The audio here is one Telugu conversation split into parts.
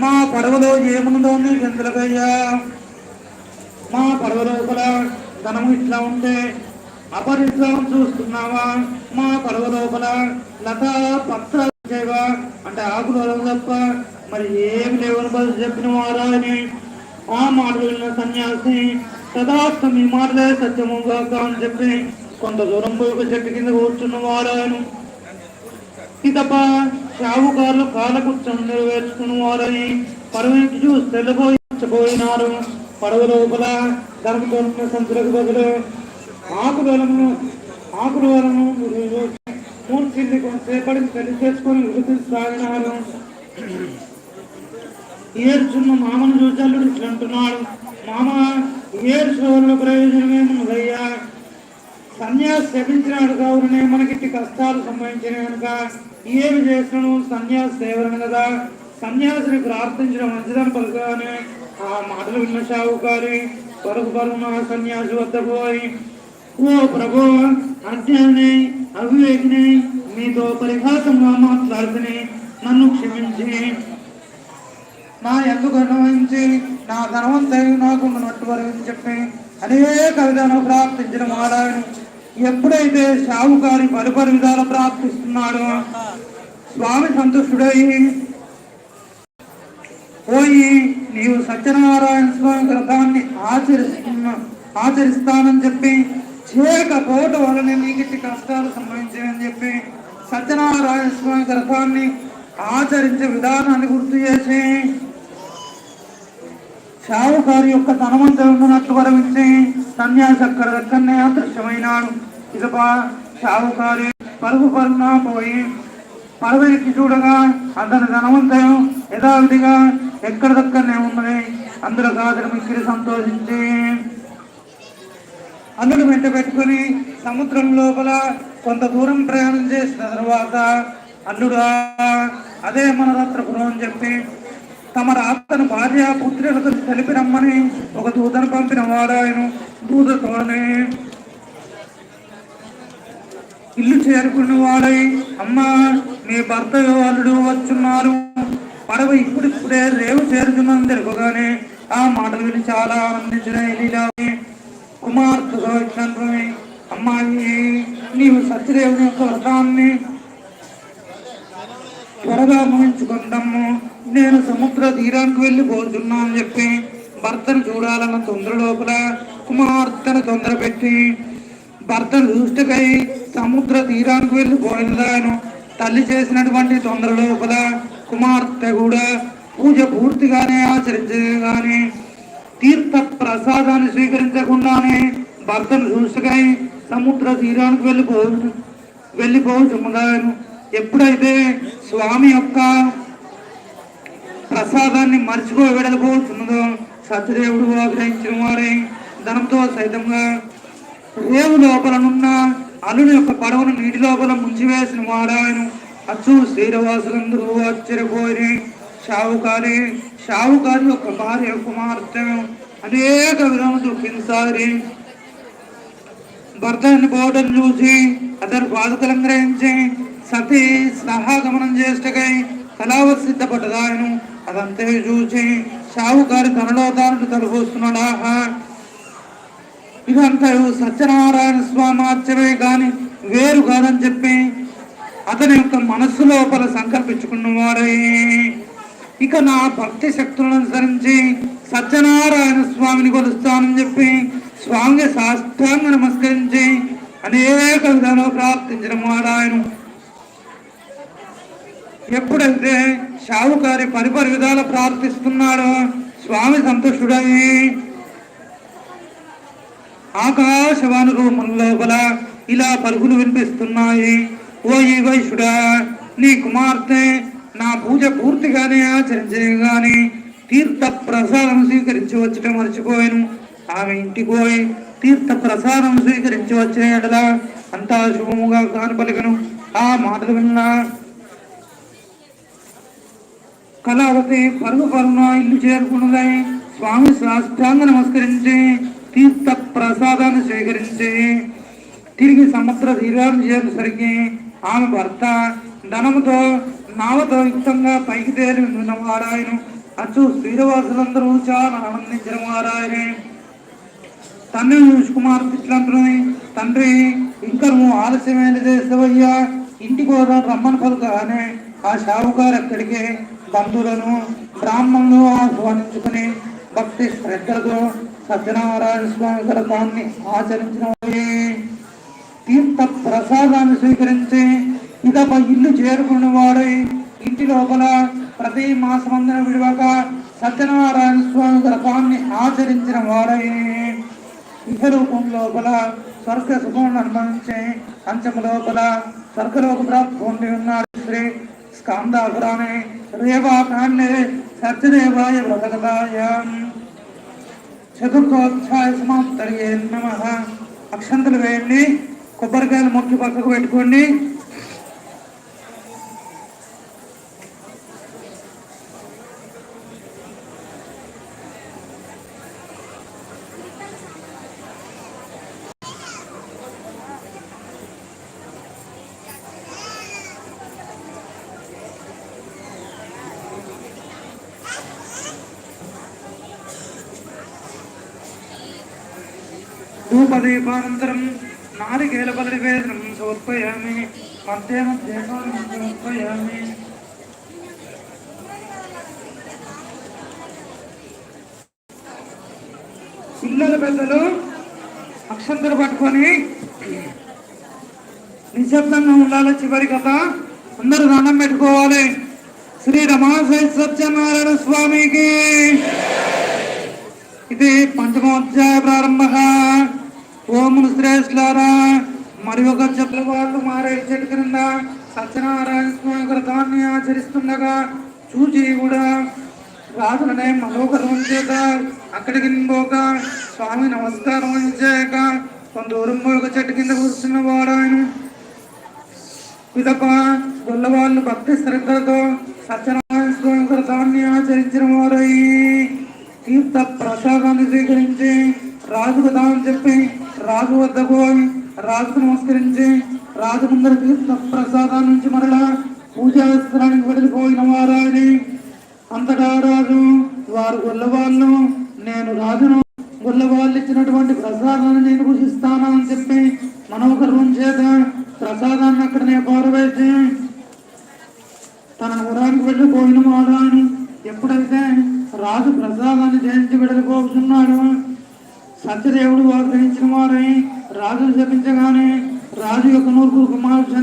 మా పడవలో ఏముందోంది చంద్రకయ్యా మా పడవ లోపల ధనం ఇట్లా ఉంటే అపరిశ్రమం చూస్తున్నావా? మా పడవ లోపల లత పత్రాలు అంటే ఆకులు తప్ప మరి ఏమి లేవని బదులు చెప్పిన వారా అని ఆ మాట విన్న సన్యాసి తదాస్తు మీ మాటలే సత్యము కాక అని చెప్పి కొంత దూరం పోయి చెట్టు కింద కూర్చున్న వారాను ఇదప్ప షావుకారులు కాలకృత్యం నెరవేర్చుకుని వారని పరమేకి చూసి తెల్లబోయించబోయినారు పడవ లోపల ధనము కొనుక్కున్న సంచులకు బదులు ఆకులను ఆకులను మూడు కింది కొంతసేపటికి పెళ్ళి చేసుకొని వృత్తి సాగినారు. ఏడ్చున్న మామను చూసి అల్లుడు ఇట్లా అంటున్నాడు మామ ఏడ్చు వల్ల ప్రయోజనమేమున్నదయ్యా సన్యాసి శపించినాడు కావునే మనకి కష్టాలు సంభవించిన కనుక ఏమి చేసినను సన్యాసి సేవలను కదా? సన్యాసిని ప్రార్థించడం మంచిదని పలుకానే ఆ మాటలు విన్న షావుకారి పరుగు పరుగున సన్యాసి వద్ద పోయి ఓ ప్రభు అజ్ఞాని అవివేకిని మీతో పరిహాసంగా మాట్లాడుతుని నన్ను క్షమించి నా ఎందుకు అనుభవించి నా ధనవంతయు నాకు ఉన్నట్టు వరకు చెప్పి అనేక విధాలు ప్రార్థించిన మాడాయను ఎప్పుడైతే షావుకారి పరిపరి విధాలు ప్రార్థిస్తున్నాడో స్వామి సంతుష్టుడై పోయి నీవు సత్యనారాయణ స్వామి వ్రతాన్ని ఆచరిస్తున్నా ఆచరిస్తానని చెప్పి చేయకపోవటం వలన నీకు కష్టాలు సంభవించాయని చెప్పి సత్యనారాయణ స్వామి వ్రతాన్ని ఆచరించే విధానాన్ని గుర్తు చేసి షావుకారి యొక్క ధనవంతం ఉన్నట్లు వరవించి సన్యాసి అక్కడ దక్కనే అదృశ్యమైనాడు. ఇక షావుకారి పరుగు పరుగున పోయి పడవెక్కి చూడగా అతని ధనవంతం యథావిధిగా ఎక్కడ దక్కనే ఉన్నది? అందులో కాదని మిక్కిరి సంతోషించి అందులో వెంట పెట్టుకుని సముద్రం లోపల కొంత దూరం ప్రయాణం చేసిన తర్వాత అల్లుడా అదే మన రత్నపురం అని చెప్పి తమ రాతను భార్య పుత్రులకు తెలిపి రమ్మని ఒక దూతను పంపిన వాడాయను. దూతతోనే ఇల్లు చేరుకున్న వాడై అమ్మా మీ భర్త వాళ్ళు వచ్చున్నారు. పడవ ఇప్పుడిప్పుడే రేవు చేరుతున్నాను తెలుగుగానే ఆ మాటలు విని చాలా ఆనందించిన ఎలీలాని కుమార్తెతో ఇట్లని అమ్మాయి నీవు సత్యదేవుని యొక్క వ్రతాన్ని త్వరగా ముగించుకుంటాము నేను సముద్ర తీరానికి వెళ్ళి పోతున్నా అని చెప్పి భర్తను చూడాలన్న తొందర లోపల కుమార్తెను తొందర పెట్టి భర్తను దృష్టికై సముద్ర తీరానికి వెళ్ళి పోయినదాను తల్లి చేసినటువంటి తొందర లోపల కుమార్తె కూడా పూజ పూర్తిగానే ఆచరించగానే కానీ తీర్థ ప్రసాదాన్ని స్వీకరించకుండానే భర్తను చూసుకై సముద్ర తీరానికి వెళ్ళిపో వెళ్ళిపోచున్నదాను ఎప్పుడైతే స్వామి యొక్క ప్రసాదాన్ని మర్చిపో వెడలిపోతున్నదో సత్యదేవుడు ఆగ్రహించిన వారే ధనంతో సైతంగా రేవు లోపలనున్న అల్లుని యొక్క పడవను నీటి లోపల ముంచివేసిన వాడాయను అచ్చు శ్రీరవాసులందరూ ఆశ్చర్యపోయి షావుకారి షావుకారి యొక్క భార్య కుమార్తె అనేక విధములు దుఃఖించారి భర్తని పోవడం చూసి అతను బాధకులను గ్రహించి సతీ సహాగమనం చేష్టకై కళావ సిద్ధపడ్డదాయను అదంతా చూసి షావుకారి తనలో తాను తలపోస్తున్నాడా ఇదంతా సత్యనారాయణ స్వామి ఆశ్చర్యమే కానీ వేరు కాదని చెప్పి అతని యొక్క మనస్సు లోపల సంకల్పించుకున్న వారే. ఇక నా భక్తి శక్తులను అనుసరించి సత్యనారాయణ స్వామిని కొలుస్తానని చెప్పి స్వామి సాష్టాంగ నమస్కరించి అనేక విధాలు ప్రార్థించిన వాడాయను ఎప్పుడైతే షావుకారి పరిపరి విధాలు ప్రార్థిస్తున్నాడో. స్వామి సంతుష్టుడై ఆకాశవాణి రూపం లోపల ఇలా పలుకులు వినిపిస్తున్నాయి. ఓ ఈ వైశ్యుడా నీ కుమార్తె నా పూజ పూర్తిగానే ఆచరించే తీర్థ ప్రసాదం స్వీకరించి వచ్చట మర్చిపోయాను. ఆమె ఇంటికి పోయి తీర్థ ప్రసాదం స్వీకరించి వచ్చే ఎడల అంతా శుభముగా కానపలికను. ఆ మాటలు విన్నా కళావతి పరుగు పరుగున ఇల్లు చేరుకున్నదై స్వామి సాష్టాంగ నమస్కరించి తీర్థ ప్రసాదాన్ని స్వీకరించి. తిరిగి సముద్ర తీరాన్ని చేరేసరికి ఆమె భర్త ధనముతో నావతో యుక్తంగా పైకి తేలి ఉన్నవాడాయను అచ్చు శ్రీనివాసులందరూ చాలా ఆనందించిన వారాయనే. తండ్రి కుమార్ తిట్లంటున్నది తండ్రి ఇంకా నువ్వు ఆలస్యమైన చేస్తావయ్యా ఇంటికి పోదా రమ్మని పలుకగానే. ఆ షావుకారు అక్కడికి బంధువులను బ్రాహ్మణులు ఆహ్వానించుకుని భక్తి శ్రద్ధలతో సత్యనారాయణ స్వామి వ్రతాన్ని ఆచరించిన తీర్థ ప్రసాదాన్ని స్వీకరించి ఇదప ఇల్లు చేరుకున్న వాడై ఇంటి లోపల ప్రతి మాసమందున విడవక సత్యనారాయణ స్వామి వ్రతాన్ని ఆచరించిన వాడై ఇహరూపం లోపల స్వర్గ సుఖం అనుభవించి అంచము లోపల స్వర్గలోక ప్రాప్తి పొంది ఉన్నాడు శ్రీ స్కాందాపురాణి. రేవాకాండే సత్యదేవాయ వ్రతగదాయ చతుర్థోధ్యాయ సమాప్తరియే నమ అక్షంతలు వేయండి కొబ్బరికాయలు మొక్కి పక్కకు పెట్టుకోండి ధూపదీపానంతరం నారికేల సమర్పయామి మధ్య మధ్య సమర్పయామి. పిల్లల పెద్దలు అక్షంతలు పట్టుకొని నిశ్శబ్దంగా ఉండాలి చివరి కథ. అందరూ దండం పెట్టుకోవాలి. శ్రీ రమాశయ సత్యనారాయణ స్వామికి. ఇది పంచమోధ్యాయ ప్రారంభ ఓములు శ్రేష్ఠారా. మరి ఒక చెట్ల వాళ్ళు మారే చెట్టు క్రింద సత్యనారాయణ స్వామి వ్రతాన్ని ఆచరిస్తుండగా చూచి కూడా రాజులనే మరొకరు చేత అక్కడికి పోక స్వామి నమస్కారం చేయక కొంత దూరం ఒక చెట్టు కింద కూర్చున్న వాడు ఆయన పిదప గొల్లవాళ్ళు భక్తి శ్రద్ధలతో సత్యనారాయణ స్వామి వ్రతాన్ని ఆచరించిన వారై. తీర్థ ప్రసాదాన్ని స్వీకరించి రాజుకు దానం చెప్పి రాజు వద్దకు రాజు రాజుకు నమస్కరించి రాజు ముందర తీర్థ ప్రసాదాన్ని నుంచి మరలా పూజా స్థలానికి వెళ్ళిపోయిన వారాయని అంతటా రాజు వారు గొల్లవాళ్ళు నేను రాజును గొల్లవాళ్ళు ఇచ్చినటువంటి ప్రసాదాన్ని నేను భుజిస్తాను అని చెప్పి మనోకర్వం చేత ప్రసాదాన్ని అక్కడనే పారవేసి తన ఊరానికి వెళ్ళిపోయిన వాడాను ఎప్పుడైతే రాజు ప్రసాదాన్ని జయించి వెళ్ళిపోతున్నాడు సత్యదేవుడు ఆగ్రహించిన వారై రాజు శపించగానే రాజు యొక్క నూరుకు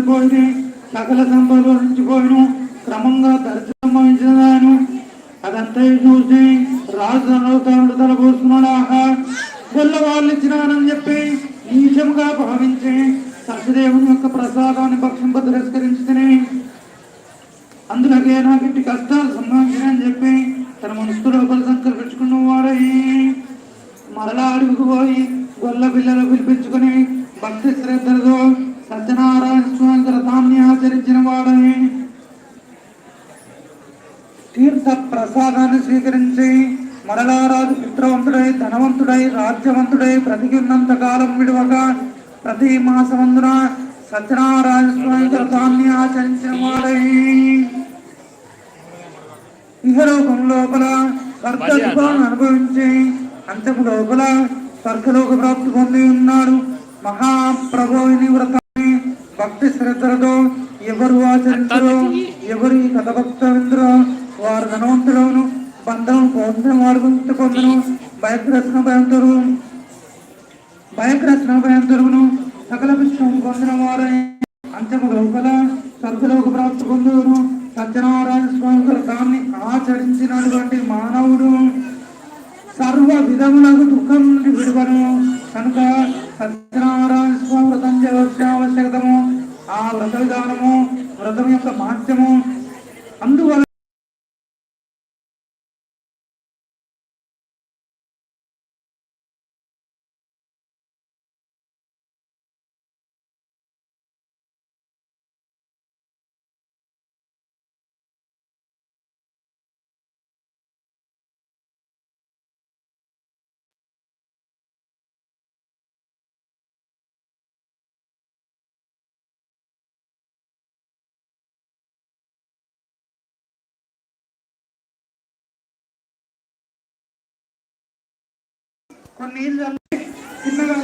కుమారుడు చనిపోయి సకల సంపదలు హరించిపోయిను క్రమంగా దర్శనం అదంతా చూసి రాజు అనవతారుడు తలపోస్తున్నాడు ఆహా. వాళ్ళు ఇచ్చినానని చెప్పి నీచముగా భావించి సత్యదేవుని యొక్క ప్రసాదాన్ని భక్షింప తిరస్కరించుకుని అందులోకే నాకు ఇంటి కష్టాలు సంభవించినని చెప్పి తన మనసు లోపల సంకల్పించుకున్న వాడై మరలా అడుగుకు పోయి గొల్ల పిల్లలు పిలిపించు భక్తి శ్రద్ధలతో సత్యనారాయణ స్వామి వ్రతాన్ని ఆచరించిన వాడై తీర్థ ప్రసాదాన్ని స్వీకరించి మరలా రాజు మిత్రవంతుడై ధనవంతుడై రాజ్యవంతుడై బ్రతికిన్నంత కాలం విడవక ప్రతి మాసమందున సత్యనారాయణ వ్రతాన్ని ఆచరించిన వాడై. ఇహలోకం లోపల అనుభవించి అంతకు లోపల స్వర్గలోక ప్రాప్తి పొంది ఉన్నాడు మహాప్రభుని వ్రతాన్ని భక్తి శ్రద్ధలతో ఎవరు ఆచరించరో ఎవరు కథ భక్తవిందరో వారు ధనవంతులను బంధం పొందిన వారు ముక్తి పొందను భయగ్రస్న భయంతరు సకల విషయం పొందిన వారై అంచము లోపల స్వర్గలోక ప్రాప్తి పొందును సత్యనారాయణ స్వామి దాన్ని ఆచరించినటువంటి మానవుడు సర్వ విధములకు దుఃఖం నుండి విడువను. కనుక కొన్ని నీళ్ళు చిన్నగా